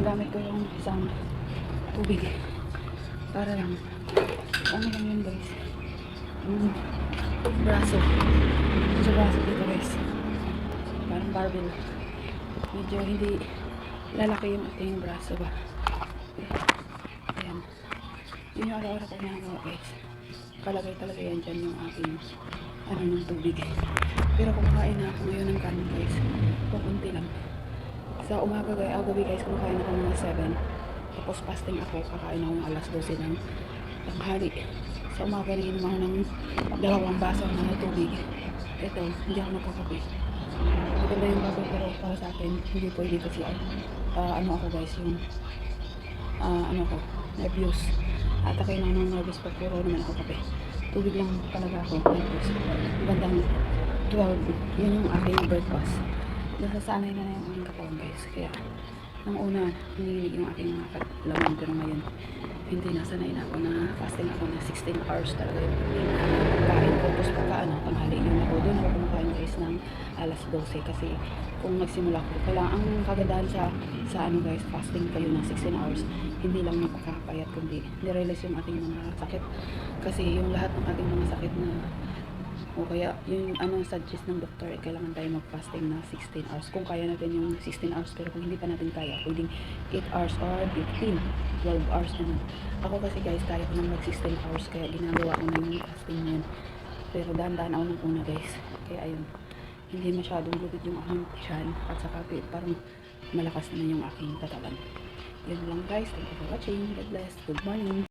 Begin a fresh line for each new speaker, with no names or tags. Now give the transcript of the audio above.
Ginagamit ko yung isang tubig. Para lang. Ano lang yun guys. Yung braso. Sa braso dito guys. Parang barbell. Medyo hindi lalaki yung ating braso ba. Ayan. Yun yung araw-araw ko ginagawa guys. Kalagay talaga yan dyan yung aking ano ng tubig. Pero kumakain na ako ngayon ng kanin guys. Pupunti lang. Sa umaga guys, ah, gabi guys, kumakain ako ng 7. Tapos fasting ako, kakain ako ng alas 12 ng tanghali. Sa umaga nainom ako ng dalawang baso ng tubig. Ito, hindi ako nagkakape. Maganda yung kape pero para sa akin, hindi pwede kasi ah, ano ako guys, yung ah, ano ko, nervous. At ako yung ng nervous pag puro naman ako kape. Tubig lang talaga ako, nervous. Bandang 12, yun yung aking breakfast. Nasasanay na na yung aking katawan guys. Kaya, nung una, hinihilig yung aking mga laman. Pero ngayon, hindi nasanay na ako na fasting ako na 16 hours talaga yung kain ko. Tapos pagka ano, tanghali yun ako. Doon ako kumakain guys ng alas 12 kasi kung nagsimula ko, kailangan ang kagandahan sa sa ano guys, fasting kayo ng 16 hours, hindi lang napakapayat kundi nirealize yung ating mga sakit. Kasi yung lahat ng ating mga sakit na o kaya yung ano suggest ng doktor, eh, kailangan tayo mag-fasting na 16 hours. Kung kaya natin yung 16 hours, pero kung hindi pa natin kaya, pwedeng 8 hours or 15, 12 hours na. Ako kasi guys, kaya ko nang mag 16 hours, kaya ginagawa ko na yung fasting na yun. Pero dahan-dahan ako ng una guys. Kaya ayun, hindi masyadong lupit yung aking tiyan at saka parang malakas naman yung aking katawan. Yun lang guys. Thank you for watching. God bless. Good morning.